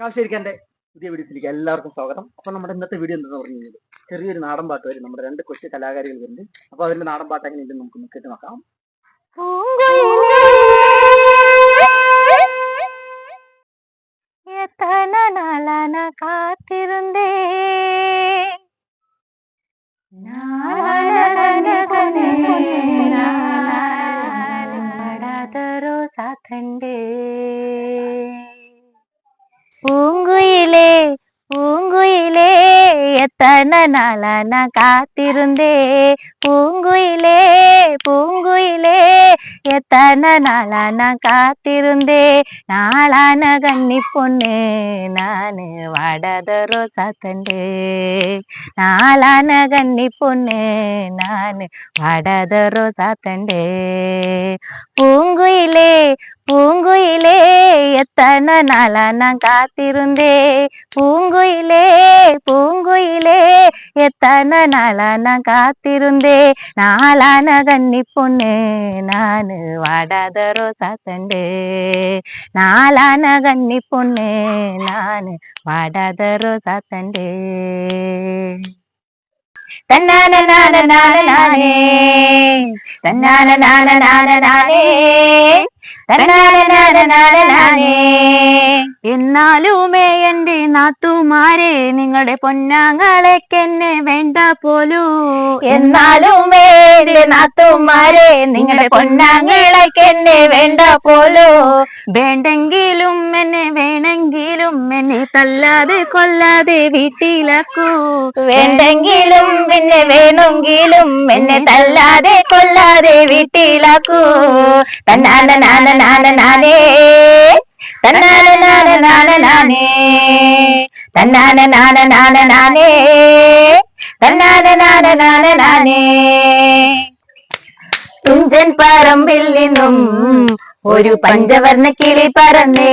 കാവശ്ശേരിക്കാന്റെ പുതിയ വീഡിയോയിലേക്ക് എല്ലാവർക്കും സ്വാഗതം അപ്പോൾ നമ്മുടെ ഇന്നത്തെ വീഡിയോ എന്താണെന്ന് പറഞ്ഞു കഴിഞ്ഞാൽ ചെറിയൊരു നാടൻ പാട്ട് വരും നമ്മുടെ രണ്ട് കൊച്ചു കലാകാരികൾ വരുന്നുണ്ട് അപ്പോൾ അവരുടെ നാടൻ പാട്ട് എങ്ങനെ ഉണ്ടെന്ന് നമുക്ക് കേട്ട് നോക്കാം കാത്തിരുന്നേ எத்தனை நாள நான் காத்திருந்தே? பூங்குயிலே பூங்குயிலே எத்தனை நாளா நான் காத்திருந்தே? நாளான கண்ணி பொண்ணு நானு வாடாத சாத்தண்டு நாளான கண்ணி பொண்ணு நானு வாடாத சாத்தண்டு பூங்குயிலே பூ எத்தனை நாளா நான் காத்திருந்தே? பூங்குயிலே பூங்குயிலே எத்தனை நாளா நான் காத்திருந்தே? நாளான கன்னி பொண்ணு நானு வாடாத ரோசா தண்டு. நாளான கன்னி பொண்ணு நானு வாடாத ரோசா தண்டு. தன்னான എന്നാലുമേ എന്റെ നാത്തുമാരെ നിങ്ങളുടെ പൊന്നാങ്ങളെക്കെന്നെ വേണ്ട പോലൂ. എന്നാലുമേ എന്റെ നാത്തുമാരെ നിങ്ങളുടെ പൊന്നാങ്ങളെക്കെന്നെ വേണ്ട പോലൂ. വേണ്ടെങ്കിലും എന്നെ വേണമെങ്കിലും എന്നെ തല്ലാതെ കൊല്ലാതെ വീട്ടിലാക്കൂ. വേണ്ടെങ്കിലും എന്നെ വേണമെങ്കിലും എന്നെ തല്ലാതെ കൊല്ലാതെ വീട്ടിലാക്കൂ. തന്നാന നാന നാന നാനേ തന്നാന നാന നാന നാനേ തന്നാന നാന നാന നാനേ തന്നാന നാന നാന നാനേ തുഞ്ചൻ പറമ്പിൽ നിന്നും ഒരു പഞ്ചവർണ കിളി പറന്നേ.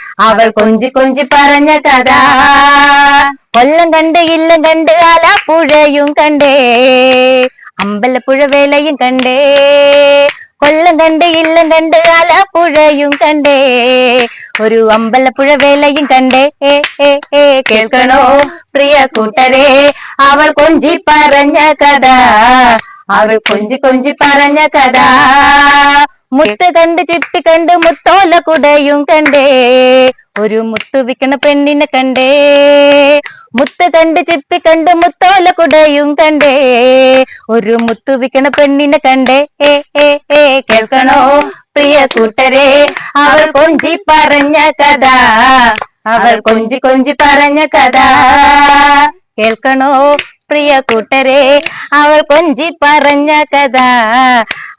അവൾ കൊഞ്ചി കൊഞ്ചി പറഞ്ഞ കഥ. കൊല്ലം കണ്ട് ഇല്ലം കണ്ട് ആലപ്പുഴയും കണ്ടേ. അമ്പലപ്പുഴ വേലയും കണ്ടേ. കൊല്ലം കണ്ട് ഇല്ലം കണ്ട് ആലപ്പുഴയും കണ്ടേ. ഒരു അമ്പലപ്പുഴ വേലയും കണ്ടേ. ഏ ഏ ഏ കേൾക്കണോ പ്രിയ കൂട്ടരെ? അവൾ കൊഞ്ചി പറഞ്ഞ കഥ. അവൾ കൊഞ്ചി കൊഞ്ചി പറഞ്ഞ കഥ. മുത്ത് കണ്ട് ചിപ്പി കണ്ട് മുത്തോല കുടയും കണ്ടേ. ഒരു മുത്തു വിക്കണ പെണ്ണിനെ കണ്ടേ. മുത്ത് കണ്ട് ചിപ്പി കണ്ട് മുത്തോല കുടയും കണ്ടേ. ഒരു മുത്തു വിക്കണ പെണ്ണിനെ കണ്ടേ. ഏ കേൾക്കണോ? പ്രിയ കൂട്ടരെ അവൾ കൊഞ്ചി പറഞ്ഞ കഥ. അവൾ കൊഞ്ചി കൊഞ്ചി പറഞ്ഞ കഥ. കേൾക്കണോ? പ്രിയ കൂട്ടരെ അവൾ കൊഞ്ചി പറഞ്ഞ കഥ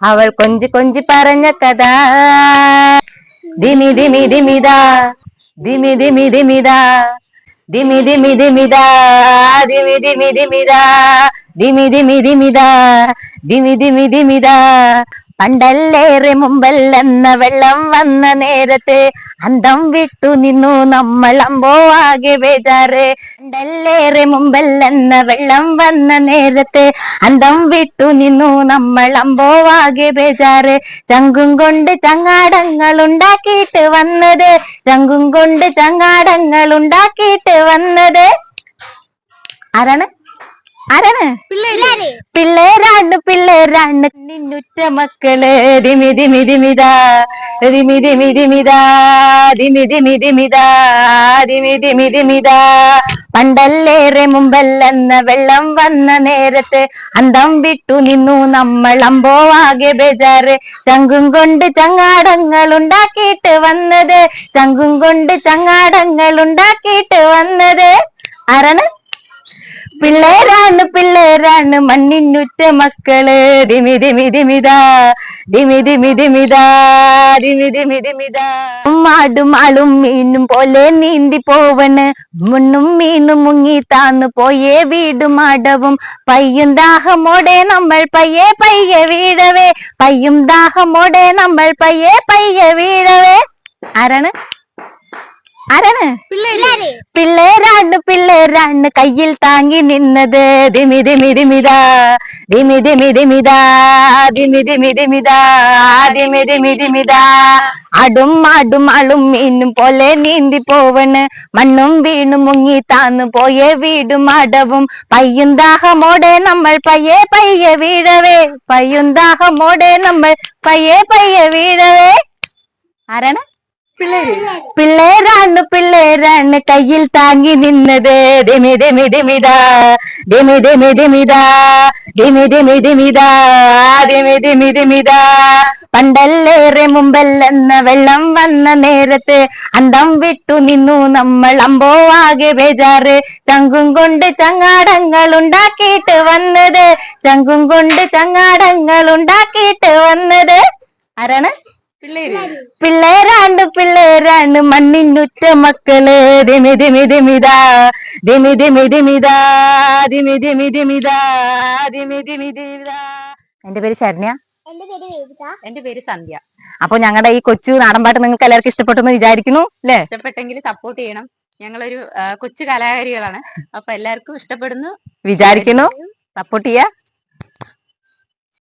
അവൾ കൊഞ്ചി കൊഞ്ചി പറഞ്ഞ കഥ ദിമി ദിമി ദിമിതാ ദിമി ദിമി ദിമിതാ ദിമി ദിമി ദിമിതാ ദിമി ദിമി ദിമിതാ ദിമി ദിമി ദിമിതാ ദിമി ദിമി ദിമിതാ പണ്ടല്ലേറെ മുമ്പല്ലെന്ന വെള്ളം വന്ന നേരത്തെ അന്തം വിട്ടു നിന്നു നമ്മൾ അമ്പോ ആകെ ബേജാറ് പണ്ടല്ലേറെ മുമ്പല്ലെന്ന വെള്ളം വന്ന നേരത്തെ അന്തം വിട്ടു നിന്നു നമ്മൾ അമ്പോ ആകെ ബേജാറ് ചങ്കും കൊണ്ട് ചങ്ങാടങ്ങൾ ഉണ്ടാക്കിയിട്ട് വന്നത്. ചങ്കും കൊണ്ട് ചങ്ങാടങ്ങൾ ഉണ്ടാക്കിയിട്ട് വന്നത് ആരാണ്? ആരാണ്? പിള്ളേരാണ് പിള്ളേരാണ്. നിന്നുറ്റ മക്കൾ. ദിമി മിതിമിതാ ദിമിതാ മിതിമിതാ ദിമി മിതിമിതാ ദിമി മിതിമിതാ ദിമിതാ ദിമി ദിമി ദിമിതാ പണ്ടല്ലേറെ മുമ്പല്ലെന്ന വെള്ളം വന്ന നേരത്ത് അന്തം വിട്ടു നിന്നു നമ്മൾ അമ്പോവാകെ ബേജാറ്. ചങ്കും കൊണ്ട് ചങ്ങാടങ്ങൾ ഉണ്ടാക്കിയിട്ട് വന്നത്. ചങ്കും കൊണ്ട് ചങ്ങാടങ്ങൾ ഉണ്ടാക്കിയിട്ട് വന്നത് ആരാണ് പിള്ളേരാണ് പിള്ളേരാണ് മണ്ണിനുറ്റ മക്കൾ. ദിമി ദിമി ദിമിതാ ദിമി ദിമി ദിമിതാ ദിമി ദിമി ദിമിതാ മാടും ആളും മീനും പോലെ നീന്തി പോവണ്. മുണ്ണും മീനും മുങ്ങി താന്നു പോയേ വീടും ആടവും. പയ്യും ദാഹമോടെ നമ്മൾ പയ്യെ പയ്യെ വീഴവേ. പയ്യും ദാഹമോടെ നമ്മൾ പയ്യെ പയ്യെ വീഴവേ. ആരാണ്? ആരാണ്? പിള്ളേരാണ് പിള്ളേരാണ് കയ്യിൽ താങ്ങി നിന്നത്. ദിമിതിമിതിമിതാ ദിമിതിമിതിമിതാ ദിമിതിമിതിമിതാ ദിമിതിമിതിമിതാ ദിമി ദിമിതാ. ദിമി ദിമി ദിമിതാ. ദിമി ദിമി ദിമിതാ. അടും ആടും ആളും മീനും പോലെ നീന്തി പോവണ്. മണ്ണും വീണും മുങ്ങി താന്നു പോയ വീടും അടവും. പയ്യും ദാഹമോടെ നമ്മൾ പയ്യെ പയ്യെ വീഴവേ. പയ്യും ദാഹമോടെ നമ്മൾ പയ്യെ പയ്യെ വീഴവേ. ആരാണ്? പിള്ളേരാണ് പിള്ളേരാണ് കയ്യിൽ താങ്ങി നിന്നത്. പണ്ടല്ലേറെ മുമ്പല്ലെന്ന വെള്ളം വന്ന നേരത്ത് അന്തം വിട്ടു നിന്നു നമ്മൾ. അമ്പോ ആകെ ബേജാറ്. ചങ്കും കൊണ്ട് ചങ്ങാടങ്ങൾ ഉണ്ടാക്കിയിട്ട് വന്നത്. ചങ്കും കൊണ്ട് ചങ്ങാടങ്ങൾ ഉണ്ടാക്കിയിട്ട് വന്നത്. ആരാണ്? പിള്ളേരാണ് പിള്ളേരാണ് മണ്ണിനുറ്റ മക്കൾ. ദിമിതിമിതിമിതാ ദിമി ദിമിതാ ദിമി ദിമി ദിമിതാ ദിമി ദിമി ദിമിതാ ദിമി ദിമി ദിമിതാ എന്റെ പേര് ശരണ്യ. എന്റെ പേര് വേദിക. എന്റെ പേര് സന്ധ്യ. അപ്പൊ ഞങ്ങളുടെ ഈ കൊച്ചു നാടൻപാട്ട് നിങ്ങൾക്ക് എല്ലാവർക്കും ഇഷ്ടപ്പെട്ടു എന്ന് വിചാരിക്കുന്നു അല്ലേ? ഇഷ്ടപ്പെട്ടെങ്കിൽ സപ്പോർട്ട് ചെയ്യണം. ഞങ്ങളൊരു കൊച്ചു കലാകാരികളാണ്. അപ്പൊ എല്ലാവർക്കും ഇഷ്ടപ്പെടുന്നു. വിചാരിക്കുന്നു. സപ്പോർട്ട് ചെയ്യാ.